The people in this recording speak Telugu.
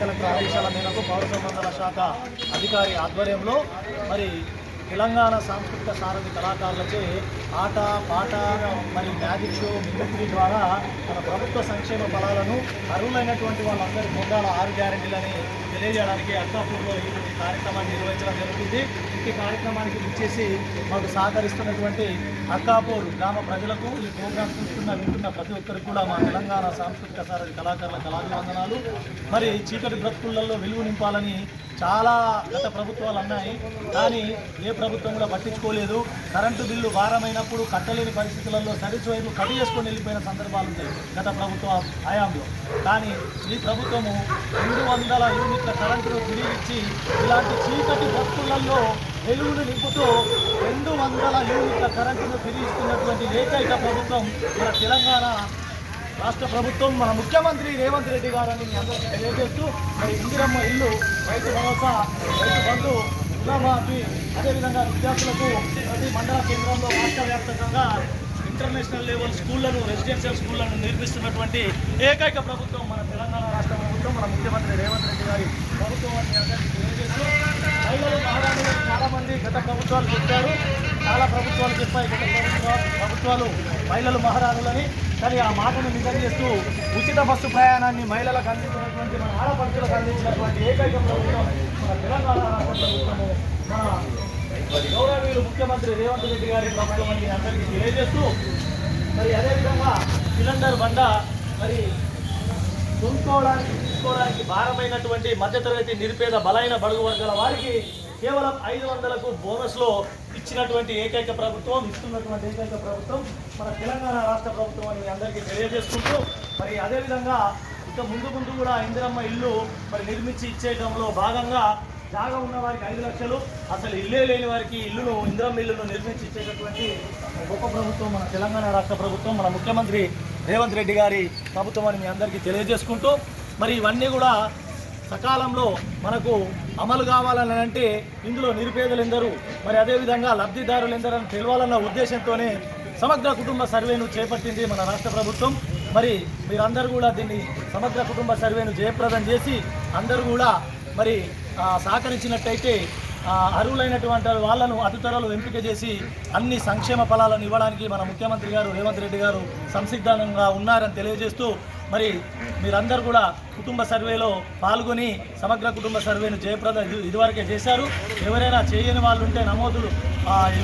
కలెక్టర్ ఆదేశాల మేరకు పౌర సంబంధాల శాఖ అధికారి ఆధ్వర్యంలో మరి తెలంగాణ సాంస్కృతిక సారథి కళాకారులచే ఆట పాట మరియు మ్యాజిక్ షో మిమిక్రీ ద్వారా మన ప్రభుత్వ సంక్షేమ ఫలాలను అర్హులైనటువంటి వాళ్ళందరి పొందాల ఆరు గ్యారెంటీలని తెలియజేయడానికి అక్కాపూర్లో ఈ కార్యక్రమాన్ని నిర్వహించడం జరుగుతుంది. ఈ కార్యక్రమానికి ఇచ్చేసి మాకు సహకరిస్తున్నటువంటి అక్కాపూర్ గ్రామ ప్రజలకు ఈ ప్రోగ్రాం చూస్తున్న వింటున్న ప్రతి ఒక్కరికి కూడా మా తెలంగాణ సాంస్కృతిక సారథి కళాకారుల కళాభివందనాలు. మరి చీకటి బ్రతుకులలో వెలుగు నింపాలని చాలా గత ప్రభుత్వాలు అన్నాయి. కానీ ఏ ప్రభుత్వం కూడా పట్టించుకోలేదు. కరెంటు బిల్లు భారమైనప్పుడు కట్టలేని పరిస్థితులలో సర్వీస్ వైర్లు కట్ చేసుకొని వెళ్ళిపోయిన సందర్భాలు ఉన్నాయి గత ప్రభుత్వ హయాంలో. కానీ ఈ ప్రభుత్వము రెండు వందల యూనిట్ల కరెంటును తిరిగిచ్చి ఇలాంటి చీకటి భక్తులలో వెలుగును నింపుతూ రెండు వందల యూనిట్ల కరెంటును తిరిగిస్తున్నటువంటి ఏకైక ప్రభుత్వం మన తెలంగాణ. రాష్ట్ర ప్రభుత్వం మన ముఖ్యమంత్రి రేవంత్ రెడ్డి గారని మీ అందరికీ తెలియజేస్తూ మరి ఇందిరమ్మ ఇల్లు రైతు భరోసా రైతు బంధు రుణమాఫీ అదేవిధంగా విద్యార్థులకు ప్రతి మండల కేంద్రంలో రాష్ట్ర వ్యాప్తంగా ఇంటర్నేషనల్ లెవెల్ స్కూళ్ళను రెసిడెన్షియల్ స్కూళ్ళను నిర్మిస్తున్నటువంటి ఏకైక ప్రభుత్వం మన తెలంగాణ రాష్ట్ర ప్రభుత్వం మన ముఖ్యమంత్రి రేవంత్ రెడ్డి గారి ప్రభుత్వం అని అందరికీ తెలియజేస్తూ మహిళలు చాలామంది గత ప్రభుత్వాలు చెప్పారు. చాలా ప్రభుత్వాలు చెప్పాయి. గత ప్రభుత్వాలు మహిళలు మహారాజులని కానీ ఆ మాటను నిజం చేస్తూ ఉచిత బస్సు ప్రయాణాన్ని మహిళలకు అందించినటువంటి మన ఆడపడుతులకు అందించినటువంటి ఏకైక ప్రభుత్వం మన తెలంగాణ ప్రభుత్వము. మన గౌరవీయులు ముఖ్యమంత్రి రేవంత్ రెడ్డి గారి ప్రభుత్వం అని అందరికీ తెలియజేస్తూ మరి అదేవిధంగా సిలిండర్ బండ మరి కొనుక్కోవడానికి తీసుకోవడానికి భారమైనటువంటి మధ్యతరగతి నిరుపేద బలైన బడుగు వర్గాల వారికి కేవలం ఐదు వందలకు బోనస్లో ఇచ్చినటువంటి ఏకైక ప్రభుత్వం ఇస్తున్నటువంటి ఏకైక ప్రభుత్వం మన తెలంగాణ రాష్ట్ర ప్రభుత్వం అని అందరికీ తెలియజేసుకుంటూ మరి అదేవిధంగా ఇక ముందు ముందు కూడా ఇందిరమ్మ ఇల్లు మరి నిర్మించి ఇచ్చేయడంలో భాగంగా జాగా ఉన్న వారికి ఐదు లక్షలు అసలు ఇల్లే లేని వారికి ఇల్లును ఇందిరమ్మ ఇల్లును నిర్మించి ఇచ్చేటటువంటి గొప్ప ప్రభుత్వం మన తెలంగాణ రాష్ట్ర ప్రభుత్వం మన ముఖ్యమంత్రి రేవంత్ రెడ్డి గారి ప్రభుత్వం అని మీ అందరికీ తెలియజేసుకుంటూ మరి ఇవన్నీ కూడా సకాలంలో మనకు అమలు కావాలని అంటే ఇందులో నిరుపేదలు ఎందరు మరి అదేవిధంగా లబ్ధిదారులు ఎందరని తెలవాలన్న ఉద్దేశంతోనే సమగ్ర కుటుంబ సర్వేను చేపట్టింది మన రాష్ట్ర ప్రభుత్వం. మరి మీరందరూ కూడా దీన్ని సమగ్ర కుటుంబ సర్వేను జయప్రదం చేసి అందరూ కూడా మరి సహకరించినట్టయితే అర్హులైనటువంటి వాళ్ళను అతితరలు ఎంపిక చేసి అన్ని సంక్షేమ ఫలాలను ఇవ్వడానికి మన ముఖ్యమంత్రి గారు రేవంత్ రెడ్డి గారు సంసిద్ధంగా ఉన్నారని తెలియజేస్తూ మరి మీరందరూ కూడా కుటుంబ సర్వేలో పాల్గొని సమగ్ర కుటుంబ సర్వేను జయప్రద ఇదివరకే చేశారు. ఎవరైనా చేయని వాళ్ళు ఉంటే నమోదులు